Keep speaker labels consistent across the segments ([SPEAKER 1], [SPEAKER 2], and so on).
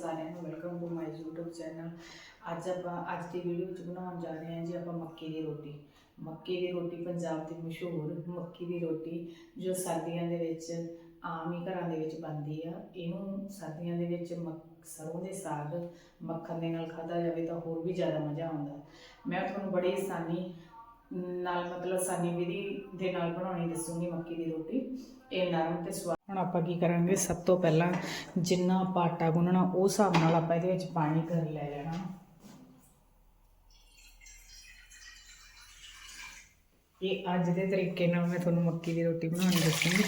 [SPEAKER 1] ਸਾਰਿਆਂ ਨੂੰ welcome to my YouTube channel ਅੱਜ ਆਪਾਂ, ਅੱਜ ਦੀ ਵੀਡੀਓ ਵਿੱਚ ਬਣਾਉਣ ਜਾ ਰਹੇ ਹਾਂ ਜੀ ਆਪਾਂ ਮੱਕੀ ਦੀ ਰੋਟੀ। ਮੱਕੀ ਦੀ ਰੋਟੀ ਪੰਜਾਬ ਦੀ ਮਸ਼ਹੂਰ ਮੱਕੀ ਦੀ ਰੋਟੀ, ਜੋ ਸਰਦੀਆਂ ਦੇ ਵਿੱਚ, ਆਮ ਹੀ ਘਰਾਂ ਦੇ ਵਿੱਚ ਬਣਦੀ ਆ। ਇਹਨੂੰ ਸਰਦੀਆਂ ਦੇ ਵਿੱਚ ਸਰੋਂ ਦੇ ਸਾਗ ਮੱਖਣ ਦੇ ਨਾਲ ਖਾਧਾ ਜਾਵੇ ਤਾਂ ਹੋਰ ਵੀ ਜ਼ਿਆਦਾ ਮਜ਼ਾ ਆਉਂਦਾ। ਮੈਂ ਤੁਹਾਨੂੰ ਬੜੀ ਆਸਾਨੀ ਨਾਲ, ਮਤਲਬ ਆਸਾਨੀ ਵਿਧੀ ਦੇ ਨਾਲ ਬਣਾਉਣੀ ਦੱਸੂਗੀ ਮੱਕੀ ਦੀ ਰੋਟੀ। ਇਹ ਨਰਮ ਤੇ ਸਵਾਦ ਹੁਣ ਆਪਾਂ ਕੀ ਕਰਾਂਗੇ? ਸਭ ਤੋਂ ਪਹਿਲਾਂ ਜਿੰਨਾ ਆਪਾਂ ਆਟਾ ਗੁੰਨਣਾ, ਉਹ ਹਿਸਾਬ ਨਾਲ ਆਪਾਂ ਇਹਦੇ ਵਿੱਚ ਪਾਣੀ ਕਰ ਲੈ ਲੈਣਾ। ਇਹ ਅੱਜ ਦੇ ਤਰੀਕੇ ਨਾਲ ਮੈਂ ਤੁਹਾਨੂੰ ਮੱਕੀ ਦੀ ਰੋਟੀ ਬਣਾਉਣੀ ਦੱਸੂਗੀ।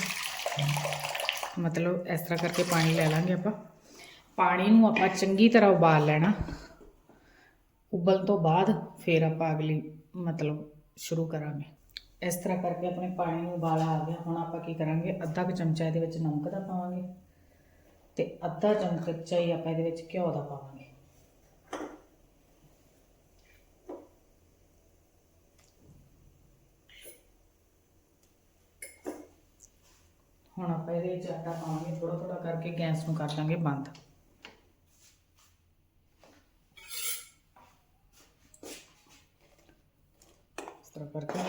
[SPEAKER 1] ਮਤਲਬ ਇਸ ਤਰ੍ਹਾਂ ਕਰਕੇ ਪਾਣੀ ਲੈ ਲਾਂਗੇ ਆਪਾਂ। ਪਾਣੀ ਨੂੰ ਆਪਾਂ ਚੰਗੀ ਤਰ੍ਹਾਂ ਉਬਾਲ ਲੈਣਾ। ਉਬਲਣ ਤੋਂ ਬਾਅਦ ਫਿਰ ਆਪਾਂ ਅਗਲੀ ਮਤਲਬ ਸ਼ੁਰੂ ਕਰਾਂਗੇ। ਇਸ ਤਰ੍ਹਾਂ ਕਰਕੇ ਆਪਣੇ ਪਾਣੀ ਨੂੰ ਉਬਾਲ ਆ ਗਿਆ। ਹੁਣ ਆਪਾਂ ਕੀ ਕਰਾਂਗੇ? ਅੱਧਾ ਕੁ ਚਮਚਾ ਇਹਦੇ ਵਿੱਚ ਨਮਕ ਦਾ ਪਾਵਾਂਗੇ ਤੇ ਅੱਧਾ ਚਮਚਾ ਹੀ ਆਪਾਂ ਇਹਦੇ ਵਿੱਚ ਘਿਓ ਦਾ ਪਾਵਾਂਗੇ। ਹੁਣ ਆਪਾਂ ਇਹਦੇ ਵਿੱਚ ਆਟਾ ਪਾਵਾਂਗੇ। ਥੋੜਾ ਥੋੜਾ ਕਰਕੇ ਗੈਸ ਨੂੰ ਕਰ ਲਾਂਗੇ ਬੰਦ। ਇਸ ਤਰ੍ਹਾਂ ਕਰਕੇ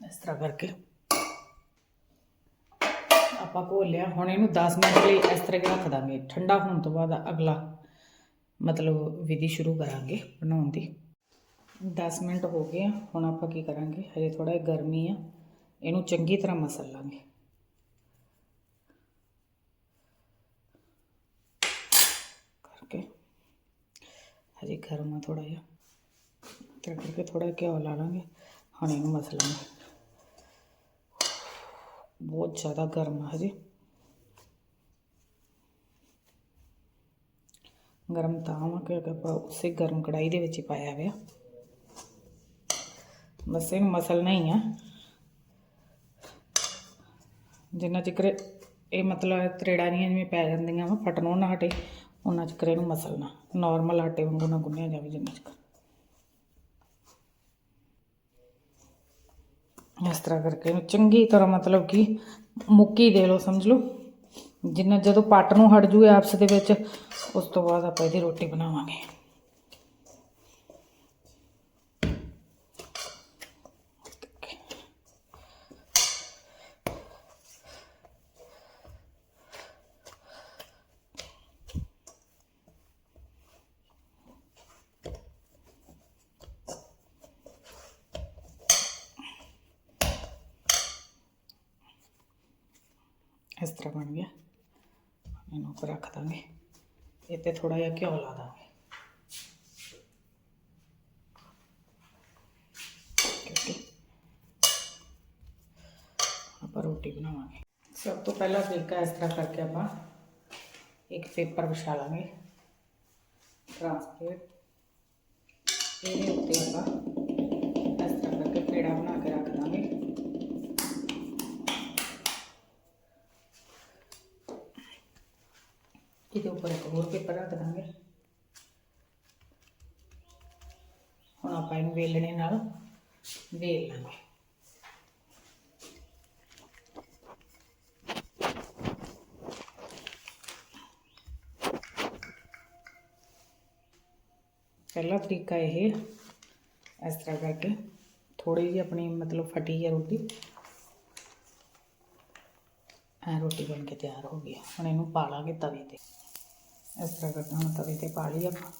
[SPEAKER 1] ਇਸ ਤਰ੍ਹਾਂ ਕਰਕੇ। ਆਪਾਂ ਘੋਲ ਲਿਆ। ਹੁਣ ਇਹਨੂੰ 10 ਮਿੰਟ ਲਈ ਇਸ ਤਰ੍ਹਾਂ ਰੱਖ ਦਾਂਗੇ। ਠੰਡਾ ਹੋਣ ਤੋਂ ਬਾਅਦ ਅਗਲਾ ਮਤਲਬ ਵਿਧੀ ਸ਼ੁਰੂ ਕਰਾਂਗੇ ਬਣਾਉਣ ਦੀ। 10 ਮਿੰਟ ਹੋ ਗਏ ਆ। ਹੁਣ ਆਪਾਂ ਕੀ ਕਰਾਂਗੇ? ਹਜੇ ਥੋੜਾ ਜਿਹਾ ਗਰਮੀ ਆ। ਇਹਨੂੰ ਚੰਗੀ ਤਰ੍ਹਾਂ ਮਸਲ ਲਾਂਗੇ। ਕਰਕੇ। ਹਜੇ ਗਰਮ ਆ ਥੋੜਾ ਜਿਹਾ। ਤੇ ਕਰਕੇ ਥੋੜਾ ਘਿਓ ਲਾ ਲਾਂਗੇ। ਹੁਣ ਇਹਨੂੰ ਮਸਲ ਲਾਂਗੇ ਬਹੁਤ ਜ਼ਿਆਦਾ ਗਰਮ ਆ ਹਜੇ। ਗਰਮ ਤਾਂ ਵਾ ਕਿਉਂਕਿ ਆਪਾਂ ਉਸੇ ਗਰਮ ਕੜਾਈ ਦੇ ਵਿੱਚ ਹੀ ਪਾਇਆ ਹੋਇਆ। ਬਸ ਇਹਨੂੰ ਮਸਲਣਾ ਹੀ ਆ। ਜਿੰਨਾ ਚਿਕਰ ਇਹ ਮਤਲਬ ਤਰੇੜਾਂ ਨਹੀਂ ਜਿਵੇਂ ਪੈ ਜਾਂਦੀਆਂ ਵਾ, ਫਟਣੋਂ ਨਾ ਹਟੇ, ਉਹਨਾਂ ਚਿਕਰ ਇਹਨੂੰ ਮਸਲਣਾ ਨਾਰਮਲ ਆਟੇ ਵਾਂਗੂ ਨਾ ਗੁੰਨਿਆ ਜਾਵੇ ਜਿੰਨਾ ਚਿਕਰ। ਇਸ ਤਰ੍ਹਾਂ ਕਰਕੇ ਇਹਨੂੰ ਚੰਗੀ ਤਰ੍ਹਾਂ ਮਤਲਬ ਕਿ ਮੁੱਕੀ ਦੇ ਲਓ, ਸਮਝ ਲਓ। ਜਿੰਨਾ ਜਦੋਂ ਪੱਟ ਨੂੰ ਹਟ ਜੂਏ ਆਪਸ ਦੇ ਵਿੱਚ, ਉਸ ਤੋਂ ਬਾਅਦ ਆਪਾਂ ਇਹਦੀ ਰੋਟੀ ਬਣਾਵਾਂਗੇ। ਇਸ ਤਰ੍ਹਾਂ ਬਣ ਗਿਆ ਇਹਨੂੰ ਉੱਪਰ ਰੱਖ ਦਾਂਗੇ ਇਹ ਤੇ ਥੋੜਾ ਜਿਹਾ ਘਿਓ ਲਾ ਦਾਂਗੇ ਕਿਉਂਕਿ ਆਪਾਂ ਰੋਟੀ ਬਣਾਵਾਂਗੇ ਸਭ ਤੋਂ ਪਹਿਲਾ ਤਰੀਕਾ ਇਸ ਤਰ੍ਹਾਂ ਕਰਕੇ ਆਪਾਂ ਇੱਕ ਪੇਪਰ ਵਿਛਾ ਲਾਂਗੇ ਟ੍ਰਾਂਸਪੇਰੈਂਟ ਇਹਦੇ ਉੱਤੇ ਆਪਾਂ ਇਸ ਤਰ੍ਹਾਂ ਕਰਕੇ ਪੇੜਾ ਬਣਾ ਕੇ ਰੱਖ ਦਾਂਗੇ ਇਹਦੇ ਉੱਪਰ ਇੱਕ ਹੋਰ ਪੇਪਰ ਰੱਖ ਦਾਂਗੇ। ਹੁਣ ਆਪਾਂ ਇਹਨੂੰ ਵੇਲਣੇ ਨਾਲ ਵੇਲ ਲਾਂਗੇ। ਪਹਿਲਾ ਤਰੀਕਾ ਇਹ, ਇਸ ਤਰ੍ਹਾਂ ਕਰਕੇ ਥੋੜੀ ਜਿਹੀ ਆਪਣੀ ਮਤਲਬ ਫਟੀ ਹੈ ਰੋਟੀ। ਐ ਰੋਟੀ ਬਣ ਕੇ ਤਿਆਰ ਹੋ ਗਈ ਹੁਣ ਇਹਨੂੰ ਪਾ ਲਾਂਗੇ ਤਵੇ ਤੇ। ਇਸ ਤਰ੍ਹਾਂ ਕਰਨਾ ਹੁਣ ਤਵੇ ਤੇ ਪਾ ਲਈ ਆਪਾਂ।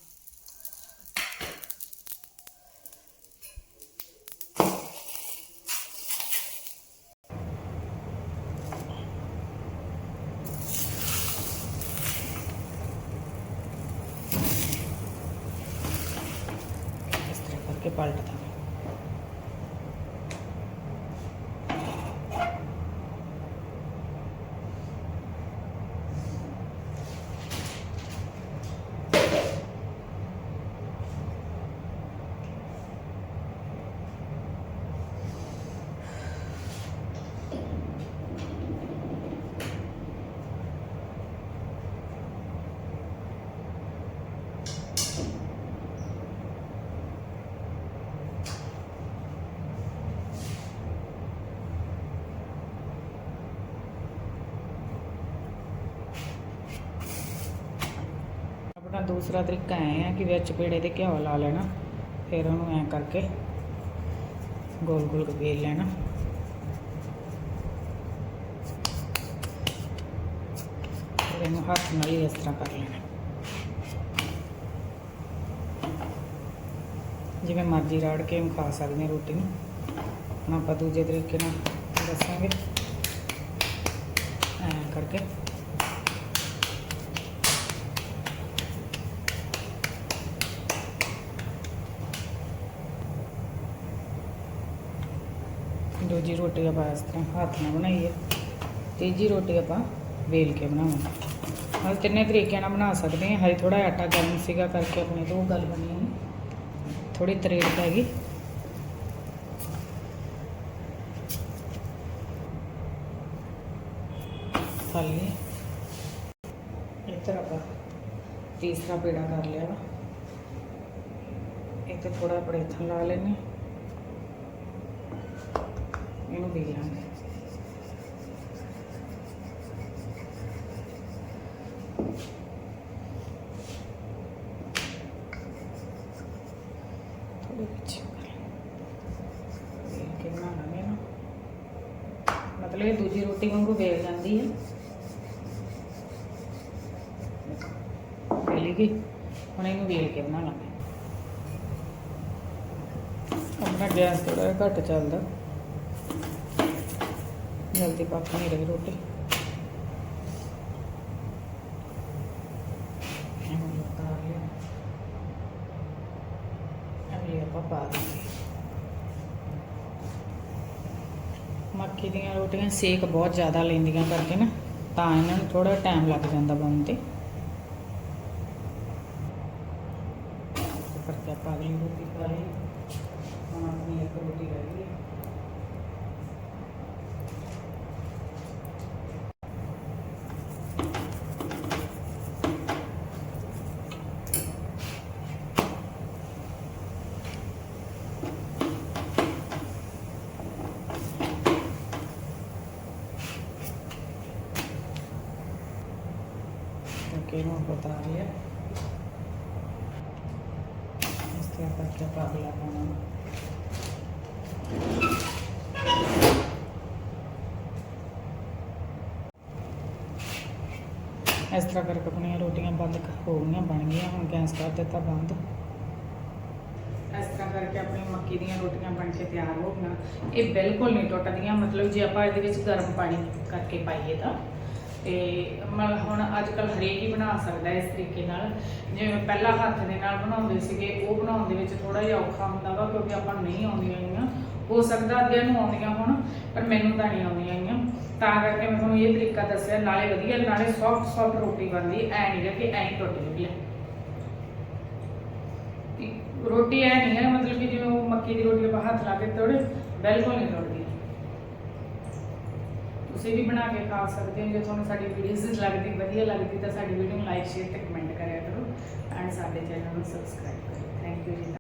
[SPEAKER 1] ਇਸ ਤਰ੍ਹਾਂ ਕਰਕੇ ਪਲਟ ਦੂਸਰਾ ਤਰੀਕਾ ਐ ਆ ਕਿ ਵਿੱਚ ਪੇੜੇ ਤੇ ਘਿਓ ਲਾ ਲੈਣਾ, ਫਿਰ ਉਹਨੂੰ ਐ ਕਰਕੇ ਗੋਲ ਗੋਲ ਵੇਲ ਲੈਣਾ। ਫਿਰ ਇਹਨੂੰ ਹੱਥ ਨਾਲ ਇਸ ਤਰ੍ਹਾਂ ਕਰ ਲੈਣਾ। ਜਿਵੇਂ ਮਰਜ਼ੀ ਰਾੜ ਕੇ ਇਹਨੂੰ ਖਾ ਸਕਦੇ ਹਾਂ ਰੋਟੀ ਨੂੰ। ਹੁਣ ਆਪਾਂ ਦੂਜੇ ਤਰੀਕੇ ਨਾਲ ਦੱਸਾਂਗੇ। ਐਂ ਕਰਕੇ ਦੂਜੀ ਰੋਟੀ ਆਪਾਂ ਇਸ ਤਰ੍ਹਾਂ ਹੱਥ ਨਾਲ ਬਣਾਈ ਹੈ ਤੀਜੀ ਰੋਟੀ ਆਪਾਂ ਵੇਲ ਕੇ ਬਣਾਵਾਂਗੇ। ਹਾਂ ਤਿੰਨੇ ਤਰੀਕਿਆਂ ਨਾਲ ਬਣਾ ਸਕਦੇ ਹਾਂ। ਹਜੇ ਥੋੜਾ ਆਟਾ ਗਰਮ ਸੀਗਾ ਕਰਕੇ ਆਪਣੇ ਤੋਂ ਉਹ ਗੱਲ ਬਣੀ ਨਹੀਂ ਥੋੜੀ ਤਰੇੜ ਪੈ ਗਈ। ਖਾਲੀ ਇੱਧਰ ਆਪਾਂ ਤੀਸਰਾ ਪੇੜਾ ਕਰ ਲਿਆ ਵਾ। ਇਹ ਤੇ ਥੋੜਾ ਪੜੇਥਾ ਲਾ ਲੈਣੇ ਇਹਨੂੰ ਦੇ ਲਾਂਗੇ ਥੋੜੇ ਵੇਲ ਕੇ ਬਣਾ ਲਾਂਗੇ ਨਾ। ਮਤਲਬ ਇਹ ਦੂਜੀ ਰੋਟੀ ਵਾਂਗੂ ਵੇਲ ਜਾਂਦੀ ਹੈ। ਵੇਲੀ ਗਈ? ਹੁਣ ਇਹਨੂੰ ਵੇਲ ਕੇ ਬਣਾ ਲਾਂਗੇ। ਆਪਣਾ ਗੈਸ ਥੋੜਾ ਘੱਟ ਚੱਲਦਾ। ਜਲਦੀ ਪੱਕ ਨਹੀਂ ਰਹੀ ਰੋਟੀ। ਮੱਕੀ ਦੀਆਂ ਰੋਟੀਆਂ ਸੇਕ ਬਹੁਤ ਜ਼ਿਆਦਾ ਲੈਂਦੀਆਂ ਕਰਕੇ ਨਾ ਤਾਂ ਇਹਨਾਂ ਨੂੰ ਥੋੜਾ ਟਾਈਮ ਲੱਗ ਜਾਂਦਾ ਬਣਨ ਤੇ। ਕਰਕੇ ਆਪਾਂ ਅਗਲੀ ਰੋਟੀ ਪਾ ਲਈ। ਹੁਣ ਆਪਣੀ ਇੱਕ ਰੋਟੀ ਰਹਿ ਗਈ। ਕਰਕੇ ਇਹਨੂੰ ਆਪਾਂ ਉਤਾਰ ਲਿਆ ਇਸ ਤਰ੍ਹਾਂ ਕਰਕੇ ਆਪਾਂ ਅਗਲਾ ਪਾਉਣਾ ਇਸ ਤਰ੍ਹਾਂ ਕਰਕੇ ਆਪਣੀਆਂ ਰੋਟੀਆਂ ਬੰਦ ਹੋ ਗਈਆਂ, ਬਣ ਗਈਆਂ, ਹੁਣ ਗੈਸ ਕਰ ਦਿੱਤਾ ਬੰਦ। ਇਸ ਤਰ੍ਹਾਂ ਕਰਕੇ ਆਪਣੀ ਮੱਕੀ ਦੀਆਂ ਰੋਟੀਆਂ ਬਣ ਕੇ ਤਿਆਰ ਹੋ ਗਈਆਂ। ਇਹ ਬਿਲਕੁਲ ਨਹੀਂ ਟੁੱਟਦੀਆਂ, ਮਤਲਬ ਜੇ ਆਪਾਂ ਇਹਦੇ ਵਿੱਚ ਗਰਮ ਪਾਣੀ ਕਰਕੇ ਪਾਈਏ ਤਾਂ। ਤੇ ਮਤਲਬ ਹੁਣ ਅੱਜ ਕੱਲ ਹਰੇਕ ਹੀ ਬਣਾ ਸਕਦਾ ਇਸ ਤਰੀਕੇ ਨਾਲ। ਜਿਵੇਂ ਪਹਿਲਾਂ ਹੱਥ ਦੇ ਨਾਲ ਬਣਾਉਂਦੇ ਸੀਗੇ, ਉਹ ਬਣਾਉਣ ਦੇ ਵਿੱਚ ਥੋੜਾ ਜਿਹਾ ਔਖਾ ਹੁੰਦਾ ਵਾ, ਕਿਉਂਕਿ ਆਪਾਂ ਨੂੰ ਨਹੀਂ ਆਉਂਦੀਆਂ ਹੈਗੀਆਂ ਹੋ ਸਕਦਾ ਅੱਧਿਆਂ ਨੂੰ ਆਉਂਦੀਆਂ ਹੋਣ, ਪਰ ਮੈਨੂੰ ਤਾਂ ਨਹੀਂ ਆਉਂਦੀਆਂ ਹੈਗੀਆਂ ਤਾਂ ਕਰਕੇ ਮੈਂ ਤੁਹਾਨੂੰ ਇਹ ਤਰੀਕਾ ਦੱਸਿਆ, ਨਾਲੇ ਵਧੀਆ, ਨਾਲੇ ਸੌਫਟ ਸੌਫਟ ਰੋਟੀ ਬਣਦੀ, ਐ ਨਹੀਂ ਗਾ ਕਿ ਐਂ ਹੀ ਟੁੱਟ ਜੂਗੀ ਇੱਕ ਰੋਟੀ ਐ ਨਹੀਂ ਹੈ, ਮਤਲਬ ਕਿ ਜਿਵੇਂ ਮੱਕੀ ਦੀ ਰੋਟੀ ਆਪਾਂ ਹੱਥ ਲਾ ਕੇ ਤੋੜੇ, ਬਿਲਕੁਲ ਨਹੀਂ ਟੁੱਟਦੀ ਤੁਸੀਂ ਵੀ ਬਣਾ ਕੇ ਖਾ ਸਕਦੇ ਹੋ, ਜੇ ਤੁਹਾਨੂੰ ਸਾਡੀ ਵੀਡੀਓਜ਼ ਲੱਗਦੀ, ਵਧੀਆ ਲੱਗਦੀ ਤਾਂ ਸਾਡੀ ਵੀਡੀਓ ਨੂੰ ਲਾਈਕ ਸ਼ੇਅਰ ਤੇ ਕਮੈਂਟ ਕਰਿਆ ਕਰੋ ਐਂਡ ਸਾਡੇ ਚੈਨਲ ਨੂੰ ਸਬਸਕ੍ਰਾਈਬ ਕਰੋ ਥੈਂਕ ਯੂ ਜੀ।